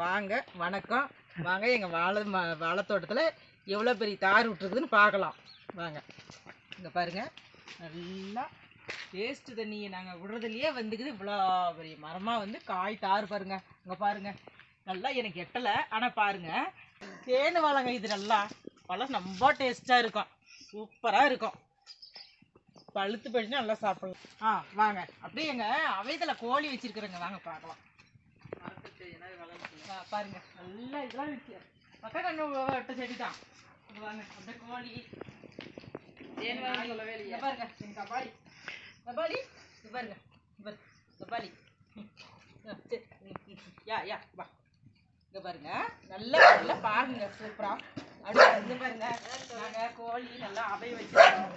வாங்க வணக்கம். வாங்க எங்கள் வாழை ம வாழைத்தோட்டத்தில் எவ்வளோ பெரிய தார் விட்டுருக்குதுன்னு பார்க்கலாம். வாங்க. இங்கே பாருங்க. நல்லா வேஸ்ட்டு தண்ணியை நாங்கள் விடுறதுலையே வந்துக்குது. இவ்வளோ பெரிய மரமாக வந்து காய் தார் பாருங்க. இங்கே பாருங்கள் நல்லா எனக்கு எட்டலை ஆனால் பாருங்கள் தேன் வாழைங்க இது நல்லா. பழம் ரொம்ப டேஸ்ட்டாக இருக்கும். சூப்பராக இருக்கும். பழுத்து போயிடுச்சுன்னா நல்லா சாப்பிடலாம். ஆ வாங்க. அப்படியே எங்கள் அவையத்தில் கோழி வச்சுருக்குறேங்க. வாங்க பார்க்கலாம். பாருங்க. நல்லா இதெல்லாம் இருக்கு பக்க கண்ணு வெட்ட செடி தான் வாங்க அப்படியே கோழி பாருங்க. கபாலி இங்க பாருங்க. ம். யா யா வா. இங்க பாருங்க. நல்லா நல்லா பாருங்க. சூப்பரா. அப்படியே இங்க பாருங்க. நாங்க கோழி நல்லா அவை வச்சிருக்கோம்.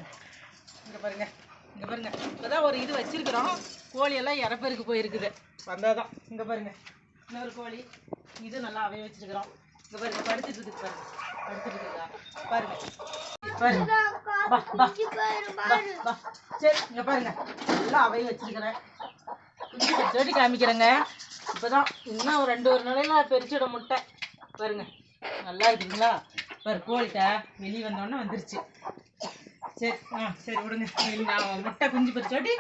இங்க பாருங்க. இங்க பாருங்க. இப்பதான் ஒரு இது வச்சிருக்கிறோம். கோழி எல்லாம் இறப்பெருக்கு போயிருக்குது. வந்தாதான். இங்க பாருங்க. இன்னொரு கோழி. இது நல்லா அவைய வச்சிருக்கிறோம். இங்க பாருங்க படுத்துட்டு இருக்கு பாருங்க படுத்துட்டு இருக்குதா? பாருங்க வா. வா, வா. சரி இங்க பாருங்க. நல்லா அவைய வச்சிருக்கிறேன். செடி காமிக்கிறேங்க. இப்பதான் இன்னும் ஒரு ரெண்டு ஒரு நாளையில பெருச்சிட முட்டை. பாருங்க. நல்லா இருக்குதுங்களா? பாரு கோழிட்ட வெளியே வந்தோடனே வந்துருச்சு. சரி ஆ சரி விடுங்க. நான் முட்டை குஞ்சு பறிச்சாட்டி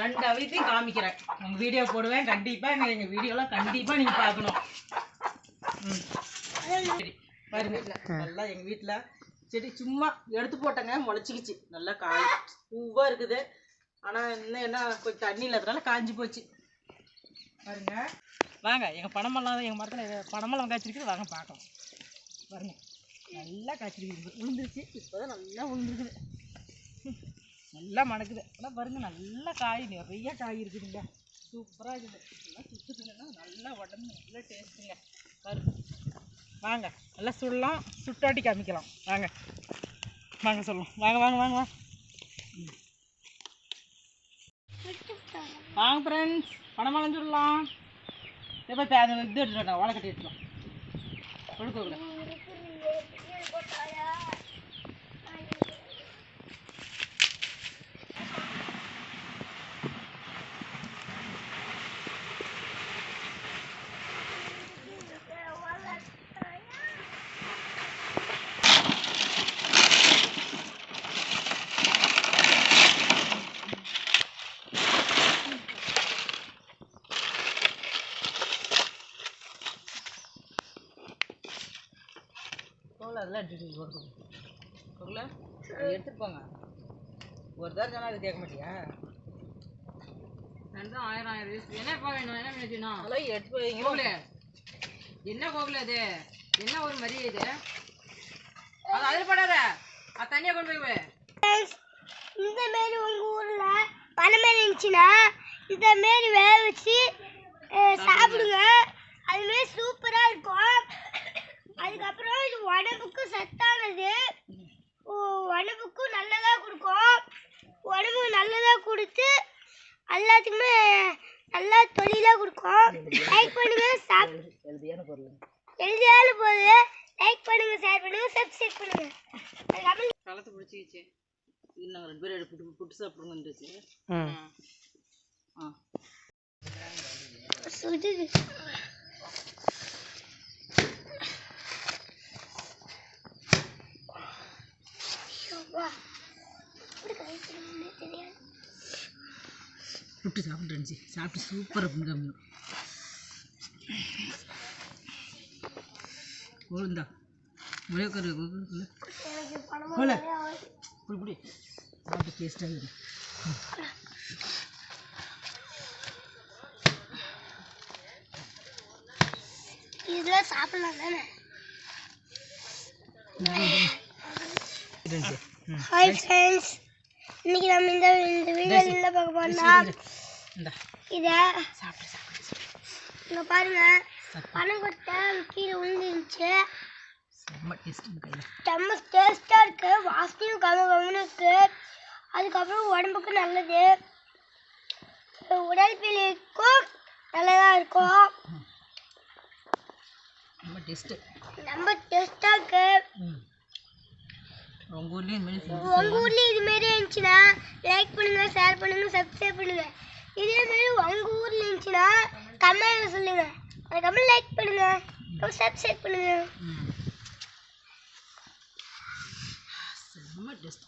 ரெண்டு அவையத்தையும் காமிக்கிறேன். உங்கள் வீடியோ போடுவேன் கண்டிப்பாக எங்கள் வீடியோலாம் கண்டிப்பாக நீங்கள் பார்க்கணும். ம். சரி பாருங்க. நல்லா எங்கள் வீட்டில் செடி சும்மா எடுத்து போட்டேங்க முளைச்சிக்கிச்சு. நல்லா காய் பூவாக இருக்குது. ஆனால் இன்னும் என்ன கொஞ்சம் தண்ணி இல்லாதனால காஞ்சி போச்சு. பாருங்க. வாங்க எங்கள் பணமெல்லாம் எங்கள் மரத்தில் பணமெல்லாம் காய்ச்சிருக்குது. வாங்க பார்க்கலாம். பாருங்க. நல்லா காய்ச்சிருக்குது. விழுந்துருச்சு இப்போ தான் நல்லா விழுந்துருக்குது நல்லா மணக்குது. ஆனால் பாருங்க நல்லா காய் நிறைய காய் இருக்குதுங்க. சூப்பராக இருக்குது. நல்லா சுற்றுதுங்கன்னா நல்லா உடம்பு நல்லா டேஸ்ட்டுங்க பாருங்க. வாங்க. நல்லா சுடலாம். சுட்டாட்டி காமிக்கலாம். வாங்க. வாங்க சொல்லலாம் வாங்க வாங்க வாங்க வாங்க. வாங்க ஃப்ரெண்ட்ஸ் பணம் சுடலாம் எப்போ அது இது எடுத்துட்டோம் வாழை கட்டி எடுத்துட்டோம் கொடுக்க தோல் அதெல்லாம் எடுத்துட்டு அது எடுத்துட்டு போங்க. ஒரு தடவை சொன்னா அது கேட்க மாட்டியா? ரெண்டும் ஆயிரம் ஆயிரம் யூஸ் என்னப்பா வேணும்? என்ன வேணும் அதெல்லாம் எடுத்து போய் என்ன கோகுலு அது? என்ன ஒரு மரியாதை இது? அது அதில் படாத. அது தனியாக கொண்டு போய். இந்த மாரி உங்க ஊர்ல பனை இருந்துச்சுன்னா இந்த மாரி வேக வச்சு சாப்பிடுங்க. அது மாரி சூப்பரா இருக்கும். அதுக்கப்புறம் இது உடம்புக்கு சத்தானது. உடம்புக்கும் நல்லதா கொடுக்கும். உடம்புக்கு நல்லதா கொடுத்து எல்லாத்துக்குமே நல்லா தொழிலாக கொடுக்கும். லைக் பண்ணுங்க சாப் எழுதியான பொருள் எழுதியால போது. லைக் பண்ணுங்க ஷேர் பண்ணுங்க சப்ஸ்கிரைப் பண்ணுங்க. அதுக்கப்புறம் களத்தை பிடிச்சிக்கிச்சு. இது நாங்கள் ரெண்டு பேரும் எடுத்து புட்டு புட்டு சாப்பிடுங்கன்றுச்சு ஆ. சுடுது புட்டு சாப்பிட்டுருந்துச்சு சாப்பிட்டு சூப்பராக இருக்கும் கம்மி கோழுந்தா. ஒரே கரு எனக்கு பணமா கோல. புடி புடி. சாப்பிட்டு டேஸ்ட்டாக இருக்குது இதெல்லாம் சாப்பிடலாம் தானே? ஹாய் ஃப்ரெண்ட்ஸ் இன்னைக்கு நம்ம இந்த இந்த வீடியோ என்ன பார்க்க போறோம்னா இந்தா. இதை சாப்பிடு சாப்பிடு இங்க பாருங்க. பணம் கொட்டை கீழே விழுந்துருந்துச்சு செம்ம டேஸ்ட் கையில். செம்ம டேஸ்ட்டாக இருக்கு. வாசனையும் கம கமன்னு இருக்கு. அதுக்கப்புறம் உடம்புக்கு நல்லது. உடல்பிழைக்கும் நல்லதாக இருக்கும். செம்ம டேஸ்ட்டு ரொம்ப டேஸ்ட்டாக இருக்கு. ம். உங்கள் ஊர்லேயும் இந்த மாதிரி செஞ்சு உங்கள் ஊர்லேயும் இது மாரி இருந்துச்சுன்னா லைக் பண்ணுங்க ஷேர் பண்ணுங்க சப்ஸ்கிரைப் பண்ணுங்க. இதே மாதிரி உங்கள் ஊரில் இருந்துச்சுன்னா கமெண்ட் சொல்லுங்கள் அதுக்கப்புறம் லைக் பண்ணுங்கள் அப்புறம் சப்ஸ்கிரைப் பண்ணுங்கள் செம்ம டெஸ்ட்